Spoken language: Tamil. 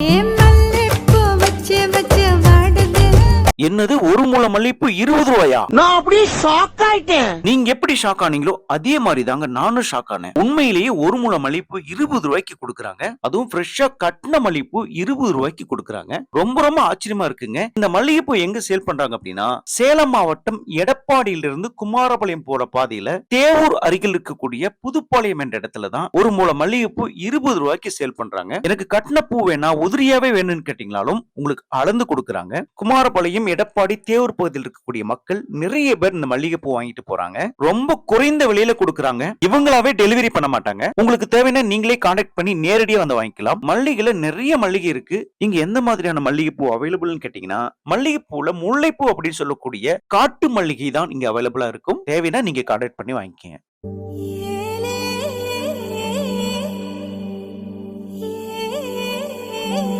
Tim. என்னது ஒரு மூல மல்லிப்பூ இருபது ரூபாயா? நான் அப்படியே ஷாக் ஆயிட்டேன். நீங்க எப்படி ஷாக் ஆனீங்களோ அதே மாதிரி தாங்க நானும் ஷாக் ஆனேன். உண்மையிலேயே ஒரு மூல மல்லிப்பூ இருபது ரூபாய்க்கு கொடுக்குறாங்க. அதுவும் ஃப்ரெஷ்ஷா கட்டின மல்லிப்பூ இருபது ரூபாய்க்கு கொடுக்குறாங்க. ரொம்ப ரொம்ப ஆச்சரியமா இருக்குங்க. இந்த மல்லிகைப்பூ எங்க சேல் பண்றாங்க அப்படின்னா சேலம் மாவட்டம் எடப்பாடியில இருந்து குமாரபாளையம் போற பாதையில தேவூர் அருகில் இருக்கக்கூடிய புதுப்பாளையம் என்ற இடத்துல தான் ஒரு மூல மல்லிகைப்பூ இருபது ரூபாய்க்கு சேல் பண்றாங்க. எனக்கு கட்டின பூ வேணா உதிரியாவே வேணும்னு கேட்டீங்களாலும் உங்களுக்கு அளந்து கொடுக்குறாங்க. குமாரபாளையம் எடப்பாடி தேவூர் பகுதியில் இருக்கக்கூடிய மக்கள் நிறைய பேர் இந்த மல்லிகைப்பூ வாங்கிட்டு போறாங்க. ரொம்ப குறைந்த விலையில கொடுக்குறாங்க. இவங்களாவே டெலிவரி பண்ண மாட்டாங்க. உங்களுக்கு தேவைன்னா நீங்களே கான்டாக்ட் பண்ணி நேரடியாக வந்து வாங்கிக்கலாம். மல்லிகையில நிறைய மல்லிகை இருக்கு. இங்க எந்த மாதிரியான மல்லிகைப்பூ அவைலபிள்னு கேட்டீங்கன்னா மல்லிகை முல்லைப்பூ அப்படின்னு சொல்லக்கூடிய காட்டு மல்லிகை தான் இங்க அவைலபிளா இருக்கும். தேவைன்னா நீங்க கான்டாக்ட் பண்ணி வாங்கிக்கங்க. Yeah.